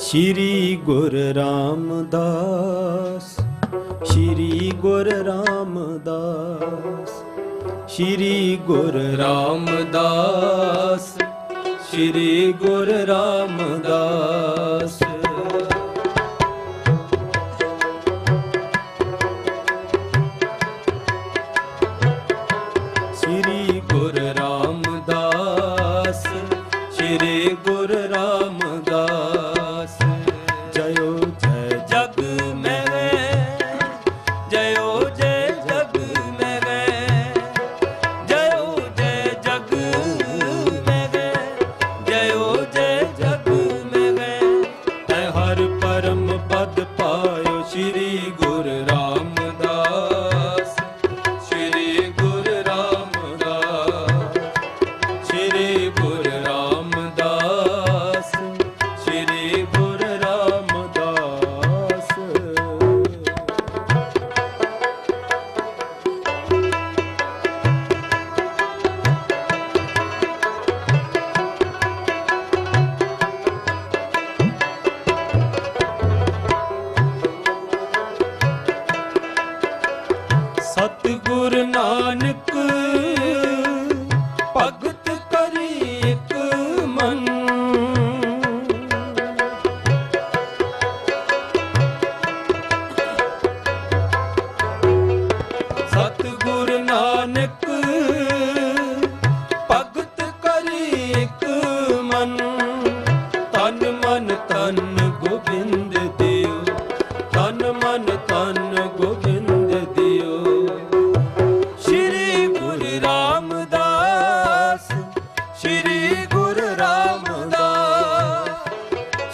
ਸ਼੍ਰੀ ਗੁਰ ਰਾਮਦਾਸ ਸ਼੍ਰੀ ਗੁਰ ਰਾਮਦਾਸ ਸ਼੍ਰੀ ਗੁਰ ਰਾਮਦਾਸ ਸ਼੍ਰੀ ਗੁਰ ਰਾਮਦਾਸ।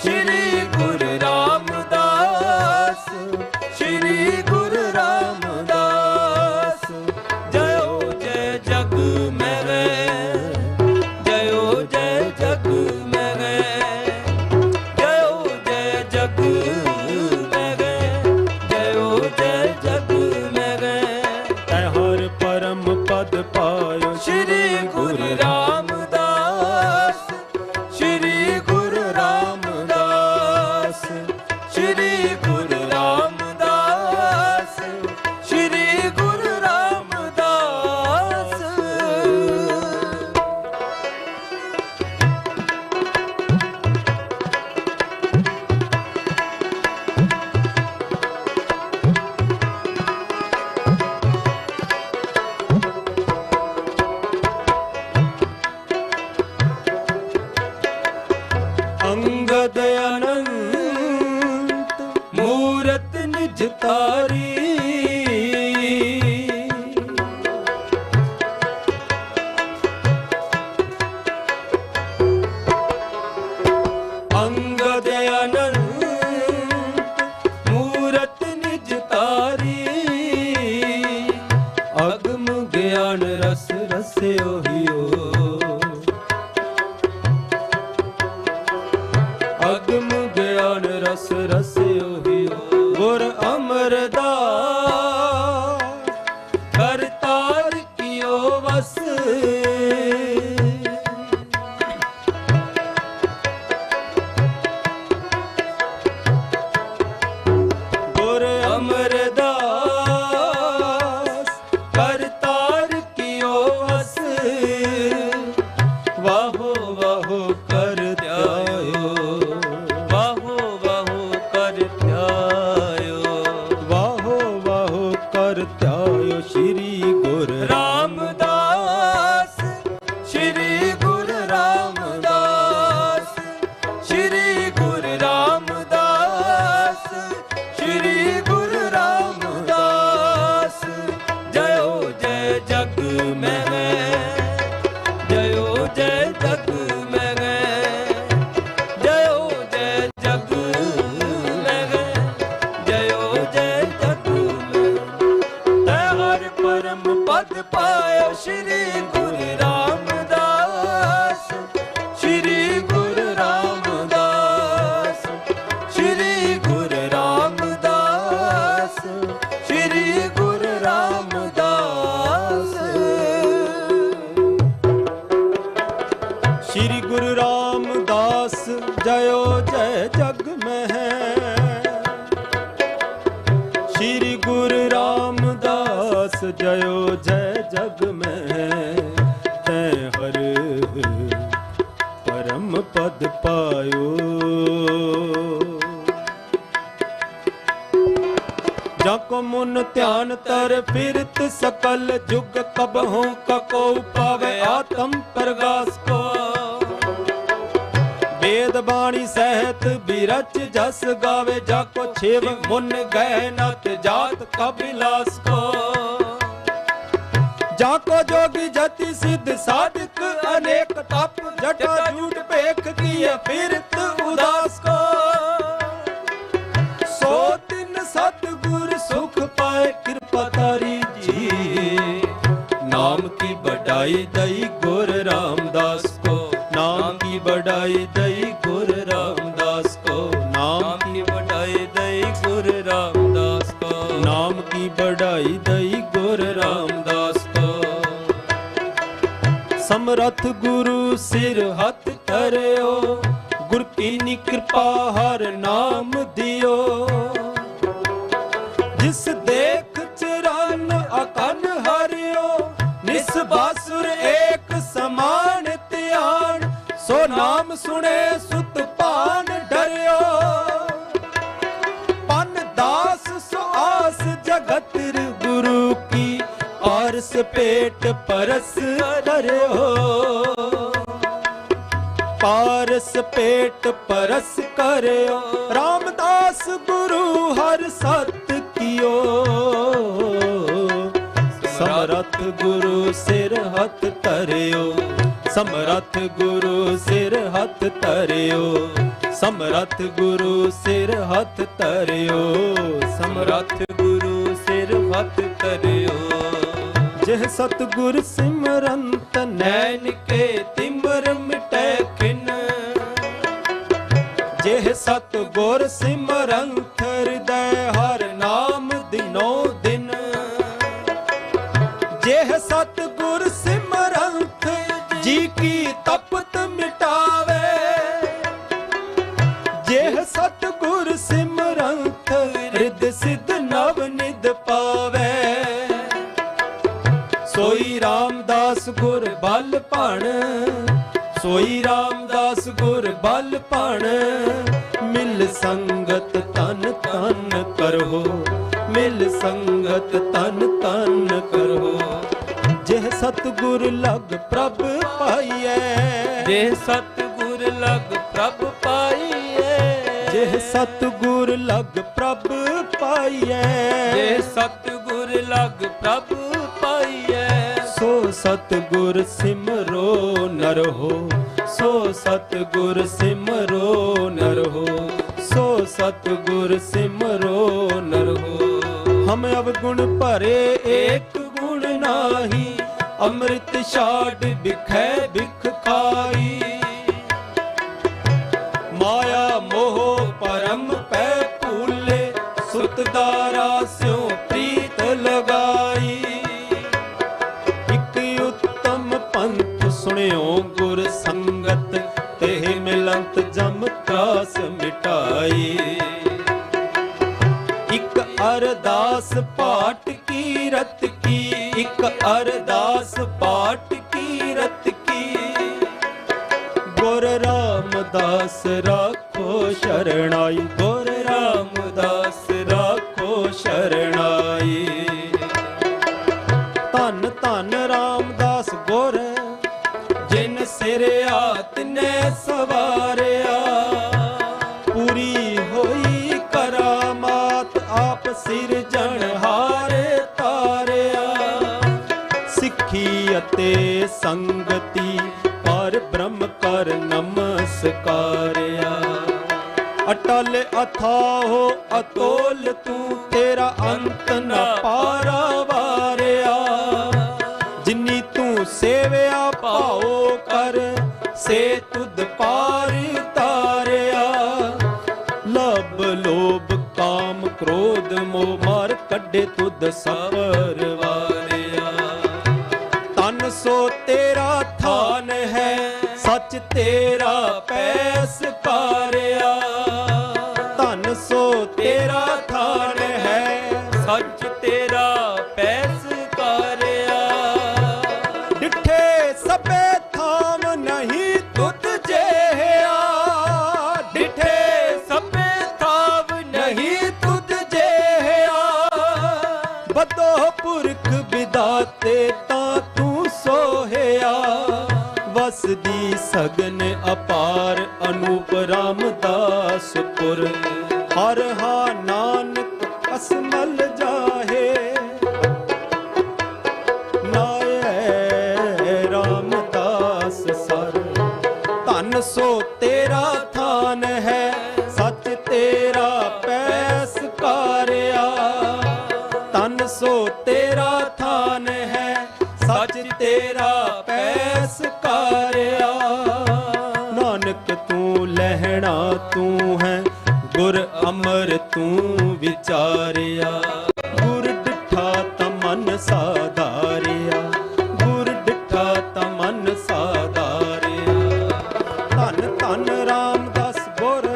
ਸ਼੍ਰੀ ਗੁਰੂ ਰਾਮਦਾਸ ਸ਼੍ਰੀ ਗੁਰੂ ਰਾਮਦਾਸ। ਜਗ ਮੇਰੇ ਜਗ ਮੇਰੇ। ਜਗ ਮੇਰੇ ਜਗ ਮੇਰੇ। ਤੈ ਪਰਮ ਪਦ ਪਾਇਓ ਸ਼੍ਰੀ ਗੁਰੂ ਰਾਮ ਧਾਰ ਧਿਆਇਓ ਸ੍ਰੀ ਗੁਰ ਰਾਮਦਾਸ ਸ੍ਰੀ ਗੁਰੂ ਰਾਮਦਾਸ ਜਯੋ ਜੈ ਜਗ ਮਹਿ। ਸ੍ਰੀ ਗੁਰੂ ਰਾਮਦਾਸ ਜਯੋ ਜੈ ਜਗ ਮਹਿ। ਤੈ ਹਰ ਪਰਮ ਪਦ ਪਾਇਓ। ਜਾਂ ਕੋ ਮਨ ਧਿਆਨ ਤਰ ਫਿਰਤ ਸਕਲ ਜੁਗ ਕਬਹੂ ਕੋ ਪਾਵੇ ਆਤਮ ਪ੍ਰਗਾਸ ਕੋ। ਵੇਦ ਬਾਣੀ ਸਹਿਤ ਬਿਰਚ ਜਸ ਗਾਵੇ, ਜਾ ਕੋ ਛੇਵ ਮੁਨ ਗਏ ਨਤ ਜਾਤ ਕਬਿਲਾਸ ਕੋ। ਜਾ ਕੋ ਜੋਗੀ ਜਤੀ ਸਿੱਧ ਸਾਧਕ, ਅਨੇਕ ਤਪ ਜਟਾ ਝੂਠ ਭੇਖ ਕੀਏ, ਫਿਰਤ ਉਦਾਸ ਕੋ। ਸਮਰਥ ਗੁਰੂ ਸਿਰ ਹੱਥ ਧਰਿਓ, ਗੁਰ ਕੀਨੀ ਕਿਰਪਾ ਹਰ ਨਾਮ ਦਿਓ। ਜਿਸ ਦੇਖ ਚਰਨ ਅਕਨ ਹਰਿਓ, ਨਿਸ ਬਾਸੁਰ ਏਕ ਸਮਾਨ ਧਿਆਨ, ਸੋ ਨਾਮ ਸੁਣੇ ਸੁਤ ਪੇਟ ਪਰਸ ਕਰਿਓ ਪਾਰਸ ਪੇਟ ਪਰਸ ਕਰਿਓ। ਰਾਮਦਾਸ ਗੁਰੂ ਹਰ ਸਤ ਕੀਓ। ਸਮਰਥ ਗੁਰੂ ਸਿਰ ਹੱਥ ਧਰਿਓ। ਸਮਰਥ ਗੁਰੂ ਸਿਰ ਹੱਥ ਧਰਿਓ। ਸਮਰਥ ਗੁਰੂ ਸਿਰ ਹੱਥ ਧਰਿਓ। ਸਮਰਥ ਗੁਰੂ ਸਿਰ ਹੱਥ ਧਰਿਓ। ਜਿਹ ਸਤਗੁਰ ਸਿਮਰੰਤ ਨੈਣ ਕੇ ਤਿਮਰ ਮਿਟੈ ਖਿਨ। ਜਿਹ ਸਤਗੁਰ ਸਿਮਰੰਤ ਭਣ। ਸੋਈ ਰਾਮਦਾਸ ਗੁਰ ਬਲ ਭਣ। ਮਿਲ ਸੰਗਤ ਤਨ ਤਨ ਕਰੋ। ਮਿਲ ਸੰਗਤ ਤਨ ਤਨ ਕਰੋ। ਜਿਹ ਸਤਗੁਰ ਲਗ ਪ੍ਰਭ ਪਾਈਐ। ਜੇ ਸਤਿਗੁਰ ਲਗ ਪ੍ਰਭ ਪਾਈਐ। ਜਿਹ ਸਤਗੁਰ ਲਗ ਪ੍ਰਭ ਪਾਈਐ। ਜੇ ਸਤਿਗੁਰ ਲਗ ਪ੍ਰਭ ਸੋ ਸਤਗੁਰ ਸਿਮਰੋ ਨਰ ਹੋ, ਸੋ ਸਤਗੁਰ ਸਿਮਰੋ ਨਰ ਹੋ, ਸੋ ਸਤਗੁਰ ਸਿਮਰੋ ਨਰ ਹੋ। ਹਮ ਅਵਗੁਣ ਭਰੇ ਏਕ ਗੁਣ ਨਾਹੀ, ਅੰਮ੍ਰਿਤ ਛਾੜ ਬਿਖੈ ਬਿਖ ਖਾਈ। ਗੁਰ ਸੰਗਤ, ਤੇ ਮਿਲੰਤ ਜਮ ਤਰਾਸ ਮਿਟਾਈ। ਇਕ ਅਰਦਾਸ ਪਾਠ ਕੀ ਰਤ ਕੀ, ਇਕ ਅਰਦਾਸ ਪਾਠ ਕੀ ਰਤ ਕੀ। ਗੁਰ ਰਾਮਦਾਸ ਰਾਖੋ ਸ਼ਰਣਾਈ, ਗੁਰ ਰਾਮਦਾਸ ਰਾਖੋ ਸ਼ਰਣਾਈ। ਧੰਨ ਧੰਨ ਰਾਮ ਨੇ ਪੂਰੀ ਹੋਈ ਕਰਾਮਾਤ, ਆਪ ਸਿਰਜਣ ਹਾਰੇ ਤਾਰਿਆ। ਸਿੱਖੀ ਅਤੇ ਸੰਗਤੀ, ਪਰ ਬ੍ਰਹਮ ਕਰ ਨਮਸਕਾਰਿਆ। ਅਟਲ ਅਥਾਹੋ ਅਤੋਲ, ਤੂੰ ਤੇਰਾ ਅੰਤ ਨਾ ਪਾਰਾ ਵਾਰਿਆ ਜਿੰਨੀ ਤੂੰ ਸੇਵਿਆ, ਭਾਉ ਕਰ ਸੇ ਤੁਧ ਪਾਰ ਤਾਰਿਆ। ਲਬ ਲੋਭ ਕਾਮ ਕ੍ਰੋਧ ਮੋਹ ਮਾਰ ਕੱਢੇ ਤੁਧ ਸਬਰ ਵਾਰਿਆ ਤਨ ਸੋ ਤੇਰਾ ਥਾਨ ਹੈ, ਸੱਚ ਤੇਰਾ ਪੈਸ ਪਾਰਿਆ। ਧਨ ਸੋ ਤੇਰਾ ਥਾਨ ਹੈ, ਸੱਚ ਤੇਰਾ ਦਾਤੇ ਤਾਂ ਤੂੰ ਸੋਹਿਆ। ਵਸਦੀ ਸਗਨ ਅਮਰ ਤੂੰ ਵਿਚਾਰਿਆ। ਗੁਰ ਡਿਠਾ ਤਾਂ ਮਨ ਸਾਧਾਰਿਆ। ਗੁਰ ਡਿਠਾ ਤਾਂ ਮਨ ਸਾਧਾਰਿਆ। ਧੰਨ ਧੰਨ ਰਾਮਦਾਸ ਗੁਰ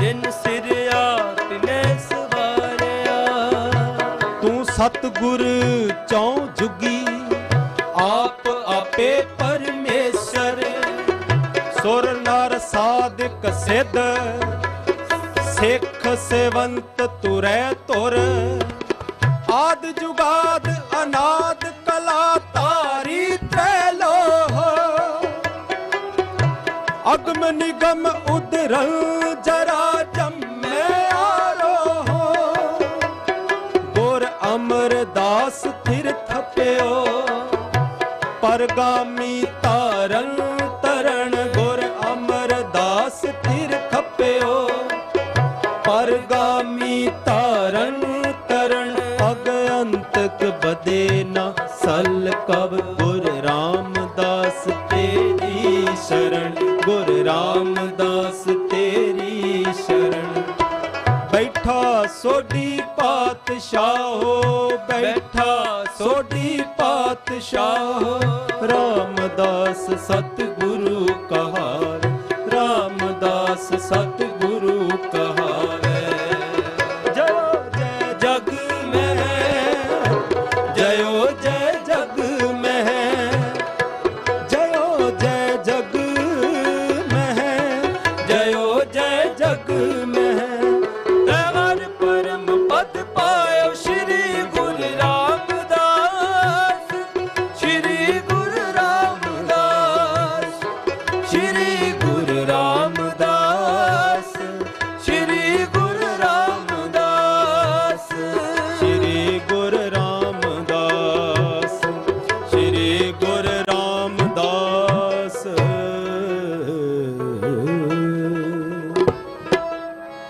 ਜਿਨ ਸਿਰਿਆ ਤਿਨੇ ਸਵਾਰਿਆ। ਤੂੰ ਸਤਿਗੁਰ ਚੌ ਜੁਗੀ, ਆਪ ਆਪੇ ਪਰਮੇਸ਼ਰ। ਸੁਰ ਨਰ ਸਾਧਕ ਸਿੱਧ ਸਿੱਖ ਸੇਵੰਤ ਤੁਰੈ ਤੁਰ। ਆਦ ਜੁਗਾਦ ਅਨਾਦ ਕਲਾ ਤਾਰੀ ਤ੍ਰੈ ਲੋਹ ਅਗਮ ਨਿਗਮ ਉਦਰੰ ਜਰਾ ਜੰਮੈ ਆਰੋ ਗੁਰ ਅਮਰਦਾਸ ਥਿਰ ਥਪਿਓ। ਪਰਗਾਮੀ ਤਾਰਨ ਪਰਗਾਮੀ ਤਾਰਨ ਤਰਨ ਅਗ ਅੰਤਕ ਬਦੇ ਨਾ ਸਲ ਕਬ ਗੁਰ ਰਾਮਦਾਸ ਤੇਰੀ ਸ਼ਰਨ, ਗੁਰ ਰਾਮਦਾਸ ਤੇਰੀ ਸ਼ਰਨ। ਬੈਠਾ ਸੋਢੀ ਪਾਤਸ਼ਾਹੋ, ਬੈਠਾ ਸੋਢੀ ਪਾਤਸ਼ਾਹੋ, ਰਾਮਦਾਸ ਸਤਿਗੁਰੂ